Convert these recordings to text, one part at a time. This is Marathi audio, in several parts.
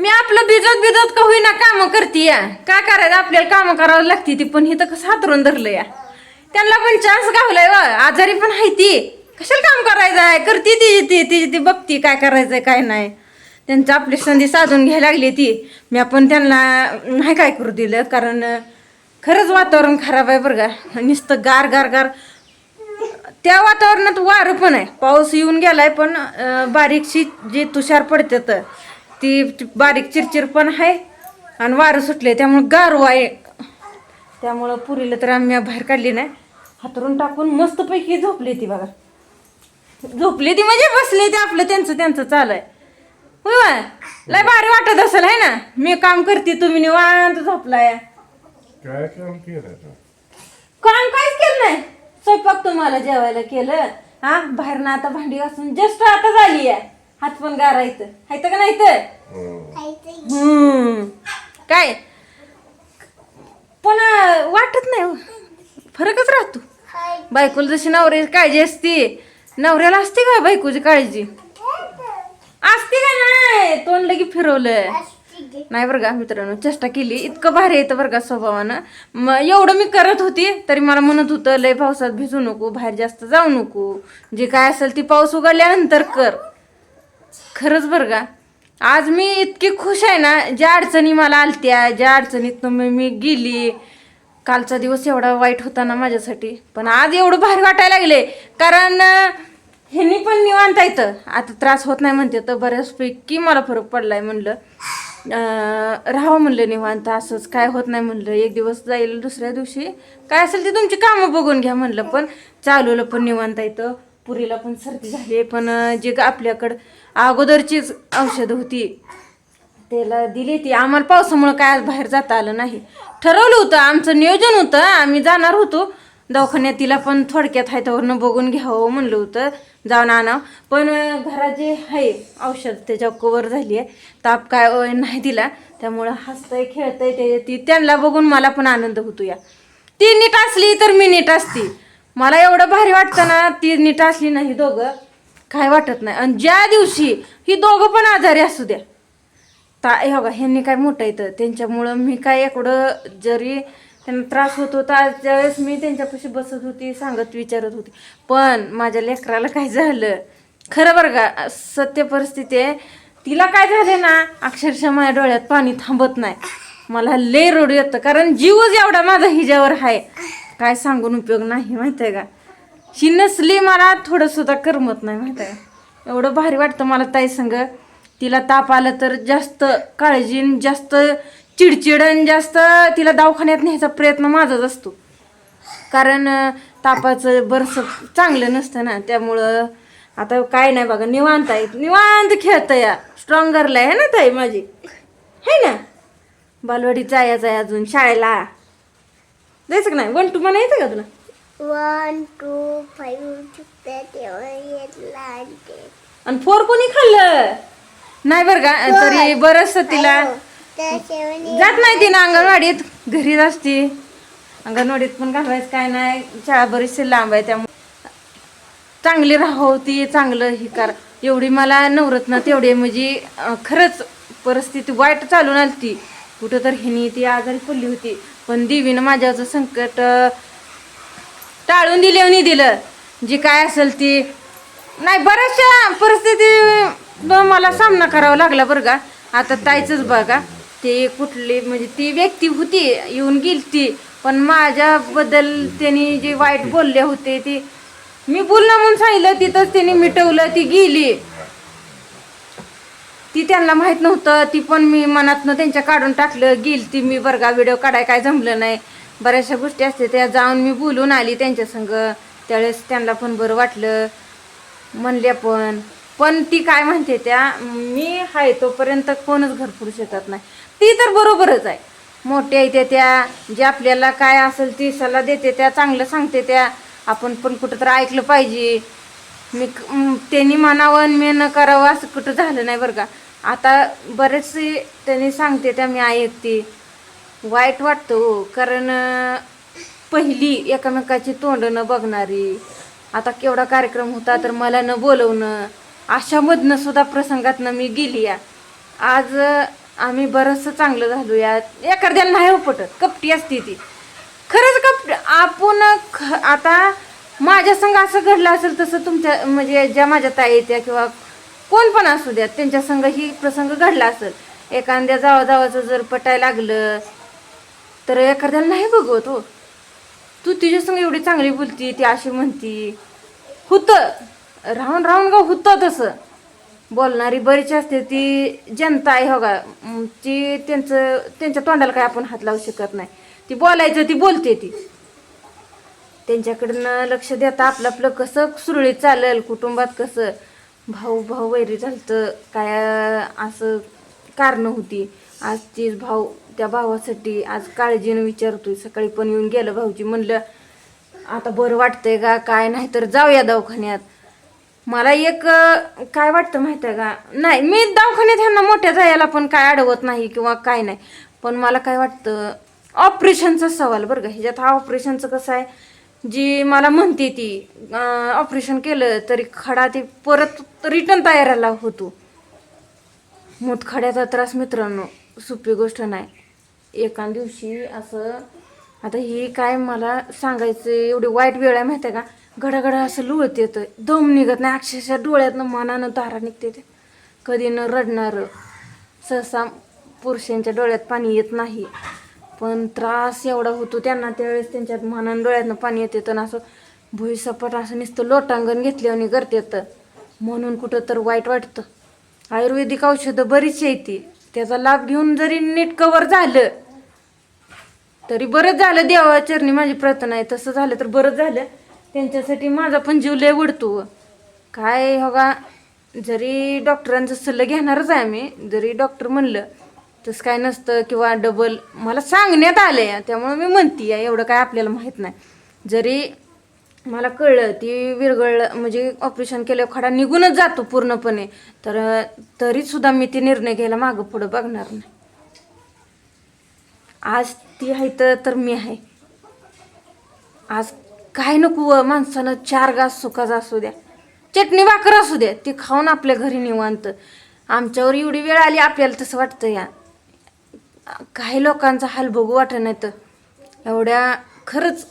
मी आपलं भिजत भिजत का होईना कामं करते या. काय करायचं? आपल्याला कामं करावं लागते ती पण हिथं कसं हातरून धरलं या. त्यांना पण चान्स गावलाय व. आजारी पण आहे ती. कशाला काम करायचं आहे? करते ती ती ती ती बघती काय करायचंय काय नाही. त्यांचं आपली संधी साधून घ्यायला लागली ती. मी आपण त्यांना नाही काय करू दिलं कारण खरंच वातावरण खराब आहे बरं का. नुसतं गार गार गार. त्या वातावरणात वारं पण आहे. पाऊस येऊन गेलाय पण बारीकशी जे तुषार पडतात ती बारीक चिरचिर पण आहे आणि वारं सुटले त्यामुळे गारवा आहे. त्यामुळं पुरीला तर आम्ही बाहेर काढली नाही. हातरून टाकून मस्तपैकी झोपली ती बघा. झोपली ती म्हणजे बसली ती आपलं त्यांचं त्यांचं चालू आहे होय? लय भारी वाटत असेल आहे ना? मी काम करते तुम्ही निवांत झोपलाय. काय काम केलं? काम काहीच केलं नाही. स्वयंपाक तुम्हाला जेवायला केलं. हा बाहेर ना आता भांडी घासून जस्ट आता झाली आहे. हात पण गारायचं. हायत का नाही तर हम्म. काय? पण वाटत नाही हो. फरकच राहतो. बायकोला जशी नवऱ्याची काळजी असते नवऱ्याला असते का बायकोची काळजी? असते का नाही? तोंड लगी फिरवलं नाही बरं का मित्रांनो चेष्टा केली. इतकं भारी येतं बरं का स्वभावानं. मग एवढं मी करत होती तरी मला म्हणत होतं लय पावसात भिजू नको बाहेर जास्त जाऊ नको. जे काय असेल ती पाऊस उघडल्यानंतर कर. खरंच बरं का. आज मी इतकी खुश आहे ना ज्या अडचणी मला आलत्या ज्या अडचणीत मी मी गेली. कालचा दिवस एवढा वाईट होता ना माझ्यासाठी पण आज एवढं भारी वाटायला लागले. कारण ह्यांनी पण निवांत येतं आता त्रास होत नाही म्हणते तर बऱ्याचपैकी मला फरक पडला आहे म्हणलं राहावं म्हणलं निवांत असंच काय होत नाही म्हणलं. एक दिवस जाईल दुसऱ्या दिवशी. काय असेल ते तुमची कामं बघून घ्या म्हणलं पण चालूला पण निवांत येतं पुरीला पण सर्दी झाली पण जे आपल्याकडं अगोदरचीच औषधं होती. त्याला दिली ती. आम्हाला पावसामुळं काय आज बाहेर जाता आलं नाही. ठरवलं होतं आमचं नियोजन होतं. आम्ही जाणार होतो. दवाखान्यात तिला पण थोडक्यात हायतावरनं बघून घ्यावं म्हणलं होतं. जाऊन आणावं. पण घरात जे आहे औषध त्याच्या कवर झाली आहे. ताप काय नाही दिला. त्यामुळं हसतंय खेळतंय ते ती त्यांना बघून मला पण आनंद होतो या. ती नीट असली तर मी नीट असती. मला एवढं भारी वाटतं ना ती नीट असली नाही दोघं. काय वाटत नाही. आणि ज्या दिवशी ही दोघं पण आजारी असू द्या. ता हे बघा ह्यांनी काय मोठं येतं त्यांच्यामुळं मी काय एकडं जरी त्यांना त्रास होत होता ज्यावेळेस मी त्यांच्यापाशी बसत होती सांगत विचारत होती. पण माझ्या लेकराला काय झालं? खरं बरं का सत्य परिस्थिती आहे. तिला काय झालं ना अक्षरशः माझ्या डोळ्यात पाणी थांबत नाही. मला लय रोड येतं. कारण जीवच एवढा माझा हिच्यावर आहे. काय सांगून उपयोग नाही माहिती आहे का? ही नसली मला थोडं सुद्धा करमत नाही माहीत आहे. एवढं भारी वाटतं मला ताई संग तिला ताप आलं तर जास्त काळजी जास्त चिडचिड आणि जास्त तिला दवाखान्यात न्यायचा प्रयत्न माझाच असतो. कारण तापाचं बरस चांगलं नसतं ना त्यामुळं आता काय नाही बघा निवांत आहे. निवांत खेळतं या. स्ट्रॉंगरला आहे ना ताई माझी? है ना? बालवाडी जायचं आहे अजून शाळेला. जायचं का नाही? वन टू म्हणा येतं का तुला? Eight, nine, ten. आणि फोर कोणी खाल्लं? नाही बरं का तरी बरंच तिला. जात नाही ती ना अंगणवाडीत घरीच असते. अंगणवाडीत पण घालवायचं काय नाही. शाळा बरीचशी लांब आहे त्यामुळे चांगली राहावं ती चांगलं हे कर. एवढी मला नवरत्न तेवढी म्हणजे अं, खरंच परिस्थिती वाईट चालून आली ती कुठं तर ह्यानी ती आजारी पडली होती. पण देवीनं माझ्याचं संकट अं, टाळून दिले आणि दिलं. जी काय असेल ती. नाही बऱ्याचशा परिस्थिती मला सामना करावा लागला बरं का. आता ताईचंच बघा. ते कुठली म्हणजे ती व्यक्ती होती येऊन गेली ती पण माझ्याबद्दल त्यांनी जे वाईट बोलले होते ते मी बोलणं म्हणून सांगितलं. तिथंच त्यांनी मिटवलं ती गेली. ती त्यांना माहीत नव्हतं. ती पण मी मनातनं त्यांच्या काढून टाकलं. गेली ती मी बरं का व्हिडिओ काढाय काय जमलं नाही. बऱ्याचशा गोष्टी असते त्या जाऊन मी बोलून आली त्यांच्या संग. त्यावेळेस त्यांना पण बरं वाटलं. म्हणल्या पण पण ती काय म्हणते त्या मी आहे तोपर्यंत कोणच घर शकत नाही. ती तर बरोबरच आहे. मोठ्या येते त्या जे आपल्याला काय असेल ती सल्ला देते त्या चांगलं सांगते त्या. आपण पण कुठं तर ऐकलं पाहिजे. मी त्यांनी म्हणावं आणि मी न करावं असं कुठं झालं नाही बरं का. आता बरेचसे त्यांनी सांगते त्या मी ऐकते. वाईट वाटतं हो कारण पहिली एकमेकाची तोंड न बघणारी आता केवढा कार्यक्रम होता तर मला न बोलवणं अशामधनं सुद्धा प्रसंगातनं मी गेली या. आज आम्ही बरंचसं चांगलं झालो या. एखाद्याला नाही उपटत कपटी असते ती. खरंच कप आपण ख आता माझ्या संग असं घडलं असेल तसं तुमच्या म्हणजे ज्या माझ्या ताई येत्या किंवा कोण पण असू द्या त्यांच्या संग ही प्रसंग घडला असेल. एखाद्या जावा जावाचं जर पटायला लागलं तर एखाद्याला नाही बघवत हो. तू तिच्या संग एवढी चांगली बोलती ती अशी म्हणती. होतं. राहून राहून ग होतं तसं. बोलणारी बरीच असते ती जनता आहे हो का ती त्यांचं त्यांच्या तोंडाला काय आपण हात लावू शकत नाही. ती बोलायचं ती बोलते ती. त्यांच्याकडनं लक्ष देता आपलं आपलं कसं सुरळीत चालेल कुटुंबात कसं. भाऊ भाऊ वैरी झालतं. काय असं कारणं होती. आज तीच भाऊ त्या भावासाठी आज काळजीनं विचारतोय. सकाळी पण येऊन गेलं भाऊजी म्हणलं आता बरं वाटतंय का काय नाही तर जाऊया दवाखान्यात. मला एक काय वाटतं माहिती आहे का? नाही मी दवाखान्यात ह्यांना मोठ्या जायला पण काय अडवत नाही किंवा काय नाही. पण मला काय वाटतं ऑपरेशनचा सवाल बरं का. ह्याच्यात हा ऑपरेशनचं कसं आहे जी मला म्हणते ती ऑपरेशन केलं तरी खडा ती परत रिटर्न तयाराला होतो. मूतखड्याचा त्रास मित्रांनो सोपी गोष्ट नाही. एका दिवशी असं आता ही काय मला सांगायचं एवढी वाईट वेळ आहे माहिती आहे का? घडाघडा असं लुळत येतं. दम निघत नाही. अक्षरशः डोळ्यातनं मनानं तारा निघते ते. कधी न रडणारं. सहसा पुरुषांच्या डोळ्यात पाणी येत नाही. पण त्रास एवढा होतो त्यांना त्यावेळेस त्यांच्यात मनानं डोळ्यातनं पाणी येत येतं. असं भुईसपाट असं नुसतं लोटांगण घेतल्याने करते येतं. म्हणून कुठं तर वाईट वाटतं. आयुर्वेदिक औषधं बरीच येते त्याचा लाभ घेऊन जरी नीट कवर झालं तरी बरंच झालं देवा चरणी माझी प्रार्थना आहे. तसं झालं तर बरंच झालं. त्यांच्यासाठी माझा पण जीव लय उडतो काय हो का जरी डॉक्टरांचा सल्ला घेणारच आहे आम्ही जरी डॉक्टर म्हणलं तसं काय नसतं किंवा डबल मला सांगण्यात आलं आहे त्यामुळे मी म्हणते एवढं काय आपल्याला माहीत नाही. जरी मला कळलं ती विरगळ म्हणजे ऑपरेशन केल्यावर खडा निघूनच जातो पूर्णपणे. तर तरी सुद्धा मी ती निर्णय घ्यायला मागं पुढं बघणार नाही. आज ती आहे तर तर मी आहे. आज काय नको माणसानं चार घास सुखाचा असू द्या. चटणी भाकर असू द्या ती खाऊन आपल्या घरी निवांत. आमच्यावर एवढी वेळ आली आपल्याला तसं वाटतं या. काही लोकांचा हाल बघू वाटत नाही तर. एवढ्या खरंच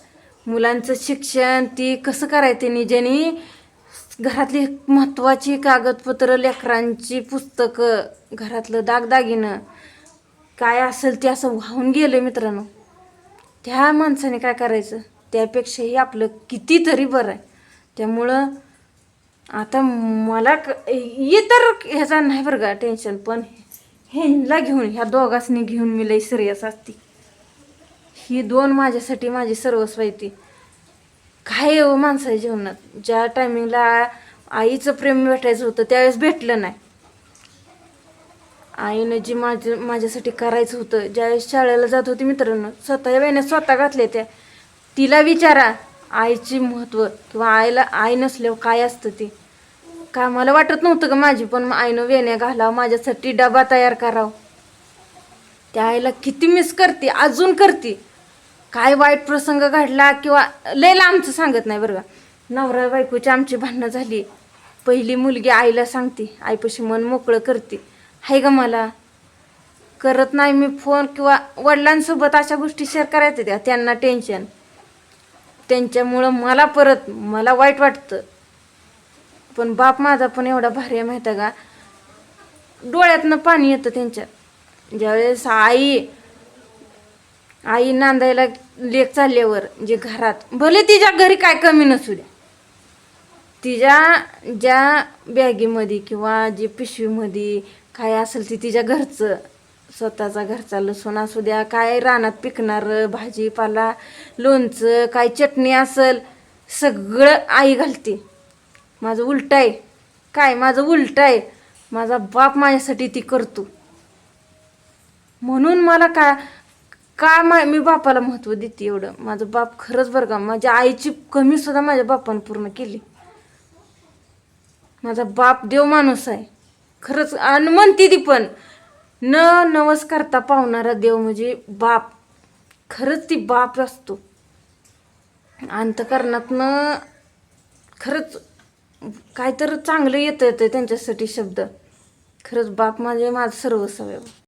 मुलांचं शिक्षण ती कसं करायचं नि ज्यांनी घरातली महत्त्वाची कागदपत्र लेकरांची पुस्तकं घरातलं दागदागिनं काय असेल ते असं वाहून गेलं मित्रांनो. त्या माणसाने काय करायचं? त्यापेक्षाही आपलं कितीतरी बरं आहे. त्यामुळं आता मला क- इतर ह्याचा नाही बरं का टेन्शन पण ह्यांना घेऊन ह्या दोघांनी घेऊन मी लई सिरियस असते. ही दोन माझ्यासाठी माझी सर्वस्व आहे ती. काय येऊ हो माणसाच्या जीवनात? ज्या टायमिंगला आईचं प्रेम भेटायचं होतं त्यावेळेस भेटलं नाही. आईनं जी माझं माझ्यासाठी करायचं होतं ज्यावेळेस शाळेला जात होती मित्रांनो स्वतःच्या वेळेने स्वतः घातले त्या. तिला विचारा आईची महत्त्व किंवा आईला आई नसल्यावर काय असतं ते. का मला वाटत नव्हतं का माझी पण आईनं वेण्या घालावं माझ्यासाठी डबा तयार करावं. त्या आईला किती मिस करते अजून करते. काय वाईट प्रसंग घडला किंवा लय लांबचं सांगत नाही बरं का. नवरा बायकोची आमची भांडणं झाली. पहिली मुलगी आईला सांगते आईपाशी मन मोकळं करते. हाय ग मला. करत नाही मी फोन किंवा वडिलांसोबत अशा गोष्टी शेअर करायच्या त्या त्यांना टेन्शन त्यांच्यामुळं मला परत मला वाईट वाटतं. पण बाप माझा पण एवढा भारी आहे माहिती आहे का. डोळ्यातनं पाणी येतं त्यांच्या. ज्यावेळेस आई आई नांदायला लेक चालल्यावर जे घरात भले तिच्या घरी काय कमी नसू द्या. तिच्या ज्या बॅगीमध्ये किंवा जे पिशवीमध्ये काय असेल ते तिच्या घरचं स्वतःचा घरचा लसूण असू द्या काय रानात पिकणारं भाजीपाला लोणचं काय चटणी असेल सगळं आई घालते. माझं उलट आहे. काय माझं उलट आहे? माझा बाप माझ्यासाठी ती करतो. म्हणून मला का का मा मी बापाला महत्त्व देते एवढं. माझं बाप खरंच बरं का माझ्या आईची कमी सुद्धा माझ्या बापानं पूर्ण केली. माझा बाप देव माणूस आहे. खरंच आणि म्हणते ती पण न नवस करता पावणारा देव म्हणजे बाप. खरंच ती बाप असतो. अंतकरणातनं खरंच काहीतरी चांगलं येतं येतं त्यांच्यासाठी शब्द. खरंच बाप माझे माझं सर्वस्व आहे.